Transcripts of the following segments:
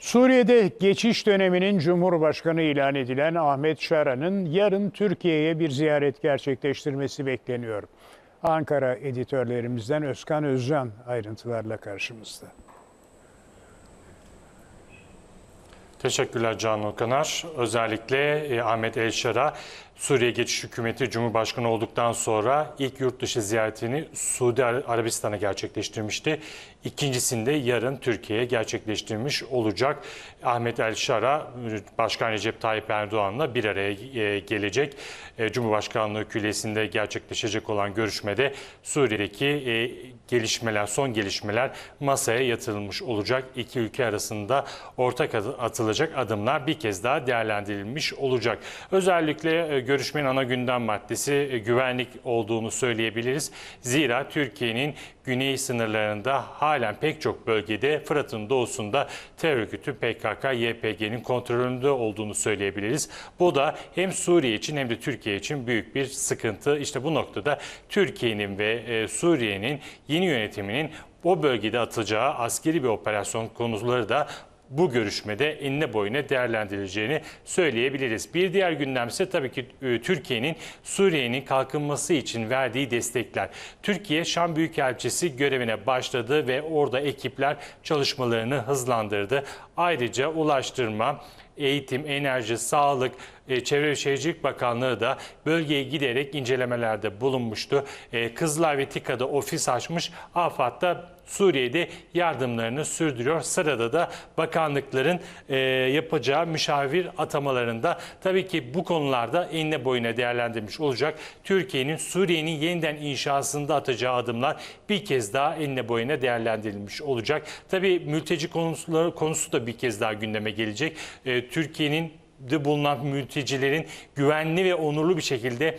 Suriye'de geçiş döneminin Cumhurbaşkanı ilan edilen Ahmet Şara'nın yarın Türkiye'ye bir ziyaret gerçekleştirmesi bekleniyor. Ankara editörlerimizden Özkan Özcan ayrıntılarla karşımızda. Teşekkürler Can Okanar. Özellikle e, Ahmet Elşar'a Suriye Geçiş Hükümeti Cumhurbaşkanı olduktan sonra ilk yurt dışı ziyaretini Suudi Ar- Arabistan'a gerçekleştirmişti. İkincisinde yarın Türkiye'ye gerçekleştirmiş olacak. Ahmet Elşar'a Başkan Recep Tayyip Erdoğan'la bir araya e, gelecek. E, Cumhurbaşkanlığı küllesinde gerçekleşecek olan görüşmede Suriye'deki e, gelişmeler, son gelişmeler masaya yatırılmış olacak. İki ülke arasında ortak atılacak adımlar bir kez daha değerlendirilmiş olacak. Özellikle görüşmenin ana gündem maddesi e, güvenlik olduğunu söyleyebiliriz. Zira Türkiye'nin güney sınırlarında halen pek çok bölgede Fırat'ın doğusunda terör örgütü PKK, YPG'nin kontrolünde olduğunu söyleyebiliriz. Bu da hem Suriye için hem de Türkiye için büyük bir sıkıntı. İşte bu noktada Türkiye'nin ve e, Suriye'nin yeni yönetiminin o bölgede atacağı askeri bir operasyon konuları da bu görüşmede enine boyuna değerlendirileceğini söyleyebiliriz. Bir diğer gündem ise tabii ki e, Türkiye'nin Suriye'nin kalkınması için verdiği destekler. Türkiye Şam Büyükelçisi görevine başladı ve orada ekipler çalışmalarını hızlandırdı. Ayrıca ulaştırma, eğitim, enerji, sağlık, e, Çevre ve Şehircilik Bakanlığı da bölgeye giderek incelemelerde bulunmuştu. E, Kızılay ve TİKA'da ofis açmış. AFAD da Suriye'de yardımlarını sürdürüyor. Sırada da bakanlıkların e, yapacağı müşavir atamalarında tabii ki bu konularda enine boyuna değerlendirmiş olacak. Türkiye'nin Suriye'nin yeniden inşasında atacağı adımlar bir kez daha enine boyuna değerlendirilmiş olacak. Tabii mülteci konusu, da bir kez daha gündeme gelecek. Türkiye'nin de bulunan mültecilerin güvenli ve onurlu bir şekilde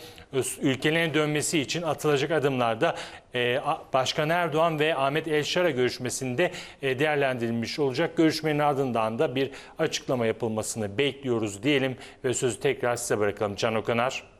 ülkelerine dönmesi için atılacak adımlarda e, Başkan Erdoğan ve Ahmet Elşar'a görüşmesinde e, değerlendirilmiş olacak. Görüşmenin ardından da bir açıklama yapılmasını bekliyoruz diyelim ve sözü tekrar size bırakalım. Can Okanar.